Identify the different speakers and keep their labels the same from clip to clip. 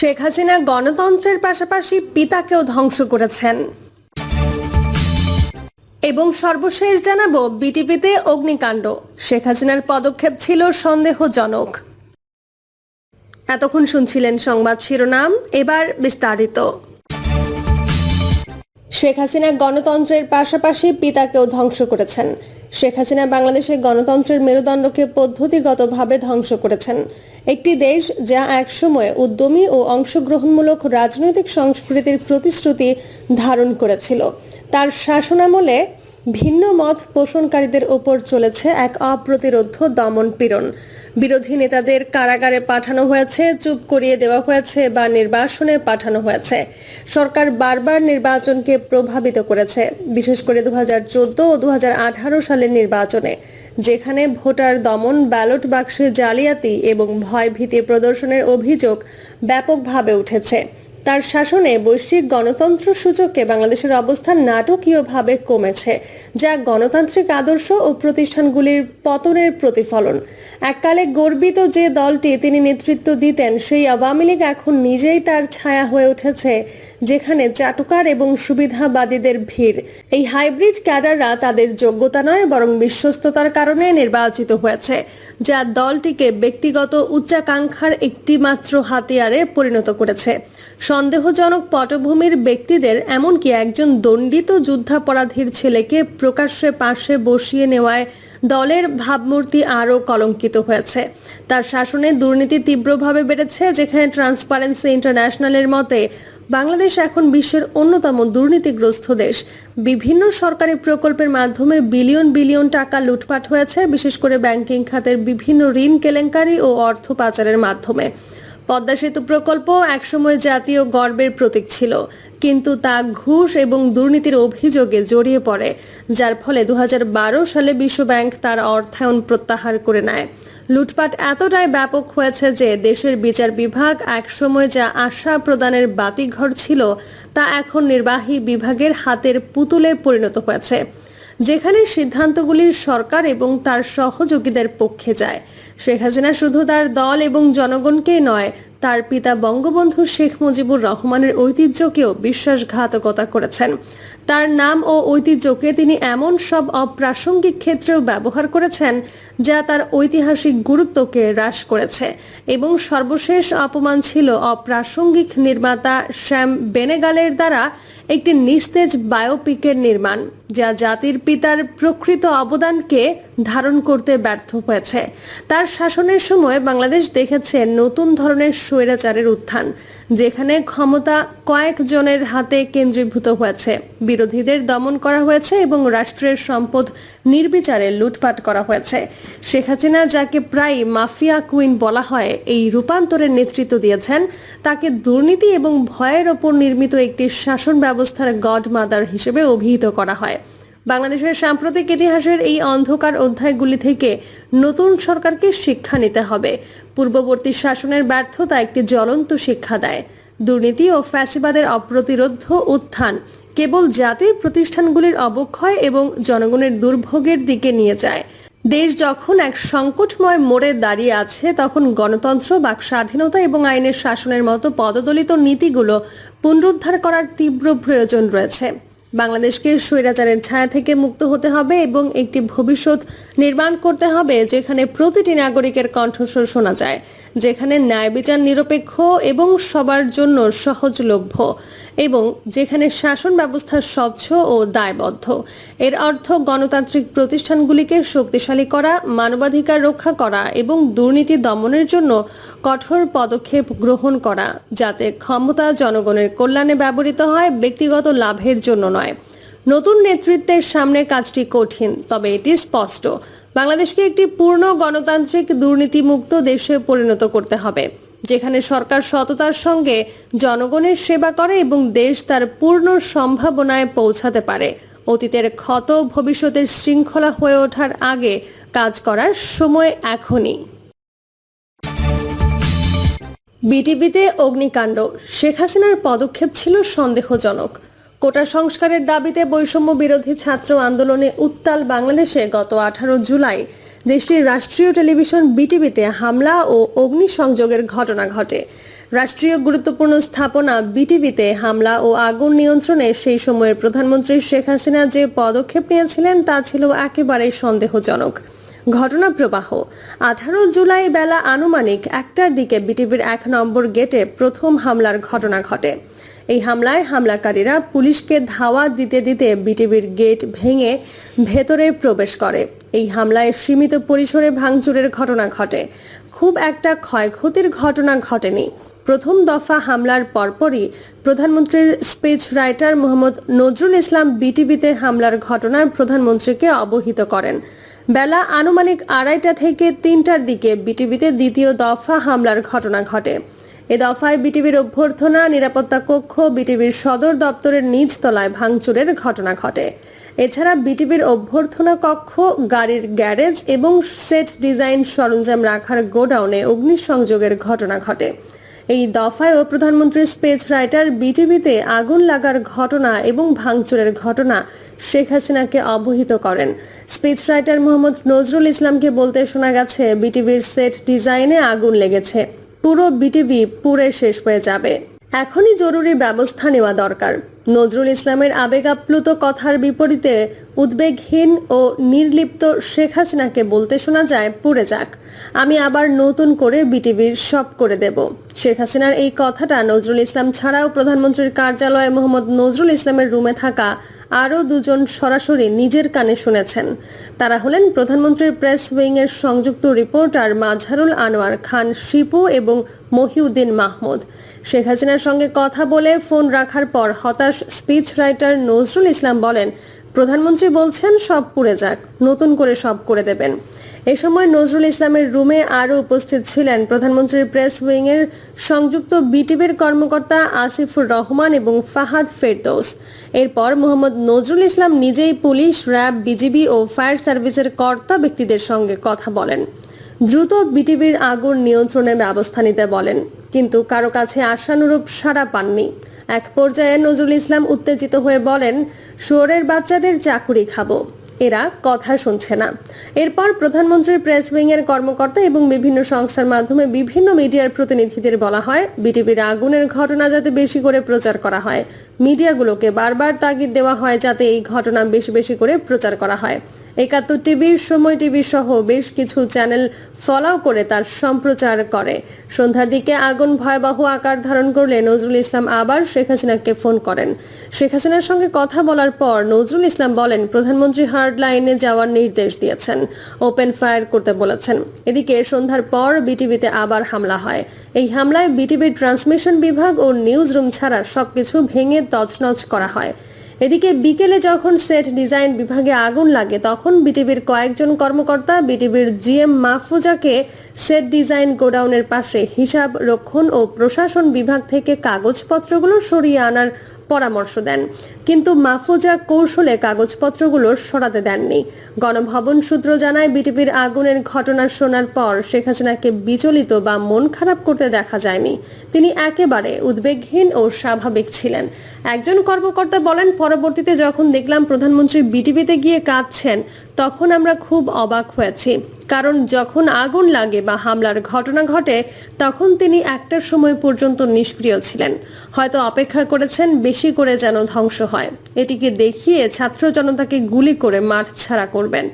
Speaker 1: শেখ হাসিনা গণতন্ত্রের পাশাপাশি পিতাকেও ধ্বংস করেছেন। এবং সর্বশেষ জানাব বিটিপিতে অগ্নিকাণ্ড। শেখ হাসিনার পদক্ষেপ ছিল সন্দেহজনক। এতক্ষণ শুনছিলেন সংবাদ শিরোনাম, এবার বিস্তারিত। শেখ হাসিনা গণতন্ত্রের পাশাপাশি পিতাকেও ধ্বংস করেছেন। শেখ হাসিনা বাংলাদেশের গণতন্ত্রের মেরুদণ্ডকে পদ্ধতিগতভাবে ধ্বংস করেছেন। একটি দেশ যা একসময় উদ্যমী ও অংশগ্রহণমূলক রাজনৈতিক সংস্কৃতির প্রতিশ্রুতি ধারণ করেছিল। তার শাসনামলে ভিন্ন মত পোষণকারীদের ওপর চলেছে এক অপ্রতিরোধ দমন পীড়ন। বিরোধী নেতাদের কারাগারে পাঠানো হয়েছে, চুপ করিয়ে দেওয়া হয়েছে বা নির্বাসনে পাঠানো হয়েছে। সরকার বারবার নির্বাচনকে প্রভাবিত করেছে, বিশেষ করে দু হাজার চোদ্দ ও দু হাজার আঠারো সালের নির্বাচনে, যেখানে ভোটার দমন ব্যালট বাক্সে জালিয়াতি এবং ভয়ভীতি প্রদর্শনের অভিযোগ ব্যাপকভাবে উঠেছে। তার শাসনে বৈশ্বিক গণতন্ত্র সূচকে বাংলাদেশের অবস্থান নাটকীয়ভাবে কমেছে, যা গণতান্ত্রিক আদর্শ ও প্রতিষ্ঠানগুলির পতনের প্রতিফলন। এককালে গর্বিত যে দলটি তিনি নেতৃত্ব দিতেন, সেই আওয়ামী লীগ এখন নিজেই তার ছায়া হয়ে উঠেছে, যেখানে চাটুকার এবং সুবিধাবাদীদের ভিড়। এই হাইব্রিড ক্যাডাররা তাদের যোগ্যতা নয়, বরং বিশ্বস্ততার কারণে নির্বাচিত হয়েছে। যা দলটিকে ব্যক্তিগত উচ্চাকাঙ্ক্ষার একটি মাত্র হাতিয়ারে পরিণত করেছে। সন্দেহজনক পটভূমির ব্যক্তিদের, এমনকি একজন দণ্ডিত যুদ্ধাপরাধীর ছেলেকে প্রকাশ্যে পাশে বসিয়ে নেওয়ায় দলের ভাবমূর্তি আরও কলঙ্কিত হয়েছে। তার শাসনে দুর্নীতি তীব্রভাবে বেড়েছে, যেখানে ট্রান্সপারেন্সি ইন্টারন্যাশনালের মতে বাংলাদেশ এখন বিশ্বের অন্যতম দুর্নীতিগ্রস্ত দেশ। বিভিন্ন সরকারি প্রকল্পের মাধ্যমে বিলিয়ন বিলিয়ন টাকা লুটপাট হয়েছে, বিশেষ করে ব্যাংকিং খাতের বিভিন্ন ঋণ কেলেঙ্কারি ও অর্থ পাচারের মাধ্যমে। পদ্মা সেতু প্রকল্প একসময় জাতীয় গর্বের প্রতীক ছিল, কিন্তু তা ঘুষ এবং দুর্নীতির অভিযোগে জড়িয়ে পড়ে, যার ফলে দু হাজার বারো সালে বিশ্বব্যাংক তার অর্থায়ন প্রত্যাহার করে নেয়। লুটপাট এতটাই ব্যাপক হয়েছে যে দেশের বিচার বিভাগ একসময় যা আশা প্রদানের বাতিঘর ছিল, তা এখন নির্বাহী বিভাগের হাতের পুতুলে পরিণত হয়েছে, যেখানে সিদ্ধান্তগুলি সরকার এবং তার সহযোগীদের পক্ষে যায়। শেখ হাসিনা শুধু তার দল এবং জনগণকে নয় তার পিতা বঙ্গবন্ধু শেখ মুজিবুর রহমানের ঐতিহ্যকেও বিশ্বাসঘাতকতা করেছেন। তার নাম ও ঐতিহ্যকে তিনি এমন সব অপ্রাসঙ্গিক ক্ষেত্রেও ব্যবহার করেছেন, যা তার ঐতিহাসিক গুরুত্বকে হ্রাস করেছে এবং সর্বশেষ অপমান ছিল অপ্রাসঙ্গিক নির্মাতা শ্যাম বেনেগালের দ্বারা একটি নিস্তেজ বায়োপিকের নির্মাণ, যা জাতির পিতার প্রকৃত অবদানকে ধারণ করতে ব্যর্থ হয়েছে। তার শাসনের সময় বাংলাদেশ দেখেছে নতুন ধরনের স্বৈরাচারের উত্থান, যেখানে ক্ষমতা কয়েকজনের হাতে কেন্দ্রীভূত হয়েছে। বিরোধীদের দমন করা হয়েছে এবং রাষ্ট্রের সম্পদ নির্বিচারে লুটপাট করা হয়েছে। শেখ হাসিনা যাকে প্রায় মাফিয়া কুইন বলা হয়, এই রূপান্তরের নেতৃত্ব দিয়েছেন। তাকে দুর্নীতি এবং ভয়ের ওপর নির্মিত একটি শাসন ব্যবস্থার গড মাদার হিসেবে অভিহিত করা হয়। বাংলাদেশের সাম্প্রতিক ইতিহাসের এই অন্ধকার অধ্যায়গুলি থেকে নতুন সরকারকে শিক্ষা নিতে হবে। পূর্ববর্তী শাসনের ব্যর্থতা একটি জ্বলন্ত শিক্ষা দেয়। দুর্নীতি ও ফ্যাসিবাদের অপ্রতিরোধ উত্থান কেবল জাতির প্রতিষ্ঠানগুলির অবক্ষয় এবং জনগণের দুর্ভোগের দিকে নিয়ে যায়। দেশ যখন এক সংকটময় মোড়ে দাঁড়িয়ে আছে, তখন গণতন্ত্র, বাক স্বাধীনতা এবং আইনের শাসনের মতো পদদলিত নীতিগুলো পুনরুদ্ধার করার তীব্র প্রয়োজন রয়েছে। বাংলাদেশকে স্বৈরাচারের ছায়া থেকে মুক্ত হতে হবে এবং একটি ভবিষ্যৎ নির্মাণ করতে হবে যেখানে প্রতিটি নাগরিকের কণ্ঠস্বর শোনা যায়, যেখানে ন্যায় বিচার নিরপেক্ষ এবং সবার জন্য সহজলভ্য এবং যেখানে শাসন ব্যবস্থা স্বচ্ছ ও দায়বদ্ধ। এর অর্থ গণতান্ত্রিক প্রতিষ্ঠানগুলিকে শক্তিশালী করা, মানবাধিকার রক্ষা করা এবং দুর্নীতি দমনের জন্য কঠোর পদক্ষেপ গ্রহণ করা, যাতে ক্ষমতা জনগণের কল্যাণে ব্যবহৃত হয়, ব্যক্তিগত লাভের জন্য নয়। নতুন নেতৃত্বের সামনে কাজটি কঠিন, তবে এটি স্পষ্ট। বাংলাদেশকে একটি পূর্ণ গণতান্ত্রিক দুর্নীতিমুক্ত দেশে পরিণত করতে হবে, যেখানে সরকার সততার সঙ্গে জনগণের সেবা করে এবং দেশ তার পূর্ণ সম্ভাবনায় পৌঁছাতে পারে। অতীতের ক্ষত ভবিষ্যতের শৃঙ্খলা হয়ে ওঠার আগে কাজ করার সময় এখনই। বিটিভিতে অগ্নিকাণ্ড, শেখ হাসিনার পদক্ষেপ ছিল সন্দেহজনক। কোটা সংস্কারের দাবিতে বৈষম্য বিরোধী ছাত্র আন্দোলনে উত্তাল বাংলাদেশে গত আঠারো জুলাই। দেশটির রাষ্ট্রীয় টেলিভিশন বিটিভিতে হামলা ও অগ্নিসংযোগের ঘটনা ঘটে। রাষ্ট্রীয় গুরুত্বপূর্ণ স্থাপনা বিটিভিতে হামলা ও আগুন নিয়ন্ত্রণে সেই সময়ের প্রধানমন্ত্রী শেখ হাসিনা যে পদক্ষেপ নিয়েছিলেন তা ছিল একেবারেই সন্দেহজনক। ঘটনা প্রবাহ। আঠারো জুলাই বেলা আনুমানিক একটার দিকে বিটিভির এক নম্বর গেটে প্রথম হামলার ঘটনা ঘটে। এই হামলায় হামলাকারীরা পুলিশকে ধাওয়া দিতে দিতে বিটিভির গেট ভেঙে ভেতরে প্রবেশ করে। এই হামলায় সীমিত পরিসরে ভাঙচুরের ঘটনা ঘটে। খুব একটা ক্ষয়ক্ষতির ঘটনা ঘটেনি। প্রথম দফা হামলার পরপরই প্রধানমন্ত্রীর স্পিচ রাইটার মোহাম্মদ নজরুল ইসলাম বিটিভিতে হামলার ঘটনায় প্রধানমন্ত্রীকে অবহিত করেন। বেলা আনুমানিক আড়াইটা থেকে তিনটার দিকে বিটিভিতে দ্বিতীয় দফা হামলার ঘটনা ঘটে। এ দফায় বিটিভির অভ্যর্থনা, নিরাপত্তা কক্ষ, বিটিভির সদর দপ্তরের নিচ তলায় ভাঙচুরের ঘটনা ঘটে। এছাড়া বিটিভির অভ্যর্থনা কক্ষ, গাড়ির গ্যারেজ এবং সেট ডিজাইন সরঞ্জাম রাখার গোডাউনে অগ্নিসংযোগের ঘটনা ঘটে। এই দফায়ও প্রধানমন্ত্রী স্পেচ রাইটার বিটিভিতে আগুন লাগার ঘটনা এবং ভাঙচুরের ঘটনা শেখ হাসিনাকে অবহিত করেন। স্পিচ রাইটার মোহাম্মদ নজরুল ইসলামকে বলতে শোনা গেছে, বিটিভির সেট ডিজাইনে আগুন লেগেছে। পুরো বিটিভি পুড়ে শেষ হয়ে যাবে। এখনই জরুরি ব্যবস্থা নেওয়া দরকার। নজরুল ইসলামের আবেগাপ্লুত কথার বিপরীতে উদ্বেগহীন ও নির্লিপ্ত শেখ হাসিনাকে বলতে শোনা যায়, পুড়ে যাক। আমি আবার নতুন করে বিটিভির সব করে দেব। শেখ হাসিনার এই কথাটা নজরুল ইসলাম ছাড়াও প্রধানমন্ত্রীর কার্যালয়ে মোহাম্মদ নজরুল ইসলামের রুমে থাকা আরও দুজন সরাসরি নিজের কানে শুনেছেন। তারা হলেন প্রধানমন্ত্রীর প্রেস উইংয়ের সংযুক্ত রিপোর্টার মাঝারুল আনোয়ার খান, শিপু এবং মহিউদ্দিন মাহমুদ। শেখ হাসিনার সঙ্গে কথা বলে ফোন রাখার পর হতাশ স্পিচ রাইটার নজরুল ইসলাম বলেন প্রধানমন্ত্রী বলছেন, সব পুড়ে যাক, নতুন করে সব করে দেবেন। এ সময় নজরুল ইসলামের রুমে আরও উপস্থিত ছিলেন প্রধানমন্ত্রীর প্রেস উইংয়ের সংযুক্ত বিটিভির কর্মকর্তা আসিফুর রহমান এবং ফাহাদ ফেরদৌস। এরপর মোহাম্মদ নজরুল ইসলাম নিজেই পুলিশ, র্যাব, বিজিবি ও ফায়ার সার্ভিসের কর্তা ব্যক্তিদের সঙ্গে কথা বলেন। দ্রুত বিটিভির আগুন নিয়ন্ত্রণে ব্যবস্থা নিতে বলেন, কিন্তু কারও কাছে আশানুরূপ সাড়া পাননি। এক পর্যায়ে নজরুল ইসলাম উত্তেজিত হয়ে বলেন, শুয়োরের বাচ্চাদের চাকুরি খাব। এরা কথা শুনছে না। এরপর প্রধানমন্ত্রীর প্রেস উইংয়ের কর্মকর্তা এবং বিভিন্ন সংস্থার মাধ্যমে বিভিন্ন মিডিয়ার প্রতিনিধিদের বলা হয়, বিটিভির আগুনের ঘটনা যাতে বেশি করে প্রচার করা হয়। মিডিয়াগুলোকে বারবার তাগিদ দেওয়া হয় যাতে এই ঘটনা বেশি বেশি করে প্রচার করা হয়। একাত্তর টিভি, সময় টিভি সহ বেশ কিছু চ্যানেল ফলো করে তার সম্প্রচার করে। সন্ধ্যার দিকে আগুন ভয়াবহ আকার ধারণ করলে নজরুল ইসলাম আবার শেখ হাসিনাকে ফোন করেন। শেখ হাসিনার সঙ্গে কথা বলার পর নজরুল ইসলাম বলেন, প্রধানমন্ত্রী হার্ড লাইনে যাওয়ার নির্দেশ দিয়েছেন। ওপেন ফায়ার করতে বলেছেন। এদিকে সন্ধ্যার পর বিটিভিতে আবার হামলা হয়। এই হামলায় বিটিভির ট্রান্সমিশন বিভাগ ও নিউজ রুম ছাড়া সবকিছু ভেঙে তছনছ করা হয়। এদিকে বিকেলে যখন সেট ডিজাইন বিভাগে আগুন লাগে, তখন বিটিভির কয়েকজন কর্মকর্তা বিটিভির জিএম মাহফুজাকে সেট ডিজাইন গোডাউনের পাশে হিসাব, রক্ষণ ও প্রশাসন বিভাগ থেকে কাগজপত্রগুলো সরিয়ে আনার পরামর্শ দেন। কিন্তু মাহফুজা কৌশলে কাগজপত্রগুলো সরাতে দেননি। গণভবন সূত্র জানায় বিটিপির আগুনের ঘটনা শোনার পর শেখ হাসিনাকে বিচলিত বা মন খারাপ করতে দেখা যায়নি। তিনি একেবারে উদ্বেগহীন ও স্বাভাবিক ছিলেন। একজন কর্মকর্তা বলেন, পরবর্তীতে যখন দেখলাম প্রধানমন্ত্রী বিটিপিতে গিয়ে কাঁদছেন, তখন আমরা খুব অবাক হয়েছি। কারণ যখন আগুন লাগে বা হামলার ঘটনা ঘটে, তখন তিনি একটার সময় পর্যন্ত নিষ্ক্রিয় ছিলেন। হয়তো অপেক্ষা করেছেন বেশি করে যেন ধ্বংস হয়। এটিকে দেখিয়ে ছাত্র জনতাকে গুলি করে মাঠ ছাড়া করবেন।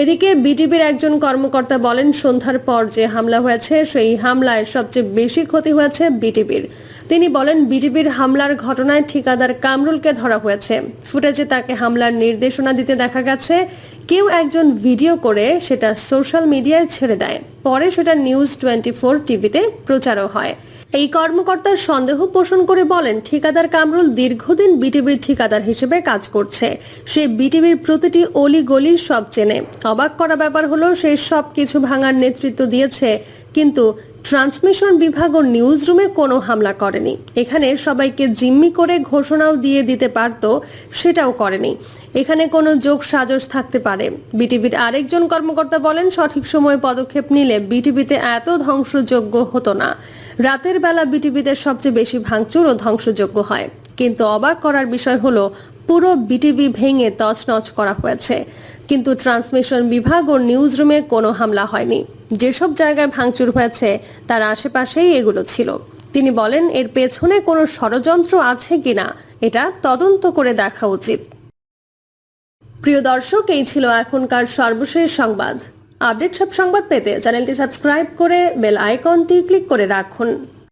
Speaker 1: এদিকে বিটিভির একজন কর্মকর্তা বলেন, সন্ধ্যার পর যে হামলা হয়েছে, সেই হামলায় সবচেয়ে বেশি ক্ষতি হয়েছে বিটিপির তিনি বলেন বিটিপির হামলার ঘটনায় ঠিকাদার কামরুলকে ধরা হয়েছে। ফুটেজে তাকে হামলার নির্দেশনা দিতে দেখা গেছে। কেউ একজন ভিডিও করে সেটা সোশ্যাল মিডিয়ায় ছেড়ে দেয়। পরে সেটা নিউজ টোয়েন্টি ফোর টিভিতে প্রচারও হয়। এই কর্মকর্তার সন্দেহ পোষণ করে বলেন, ঠিকাদার কামরুল দীর্ঘদিন বিটিভির ঠিকাদার হিসেবে কাজ করছে। সে বিটিভির প্রতিটি অলি গলি সব চেনে। অবাক করা ব্যাপার হলো সে সব কিছু ভাঙার নেতৃত্ব দিয়েছে। কিন্তু ট্রান্সমিশন বিভাগ ও নিউজ রুমে কোনো হামলা করেনি। এখানে সবাইকে জিম্মি করে ঘোষণাও দিয়ে দিতে পারত, সেটাও করেনি। এখানে কোনো যোগ সাজস থাকতে পারে। বিটিভির আরেকজন কর্মকর্তা বলেন, সঠিক সময়ে পদক্ষেপ নিলে বিটিভিতে এত ধ্বংসযোগ্য হতো না। রাতের বেলা বিটিভিতে সবচেয়ে বেশি ভাঙচুর ও ধ্বংসযোগ্য হয়। কিন্তু অবাক করার বিষয় হলো পুরো বিটিভি ভেঙে তছনছ করা হয়েছে। কিন্তু ট্রান্সমিশন বিভাগ ও নিউজ রুমে কোনো হামলা হয়নি। যেসব জায়গায় ভাঙচুর হয়েছে, তার আশেপাশেই এগুলো ছিল। তিনি বলেন, এর পেছনে কোনো ষড়যন্ত্র আছে কিনা, এটা তদন্ত করে দেখা উচিত। প্রিয় দর্শক, এই ছিল এখনকার সর্বশেষ সংবাদ। আপডেট সব সংবাদ পেতে চ্যানেলটি সাবস্ক্রাইব করে বেল আইকনটি ক্লিক করে রাখুন।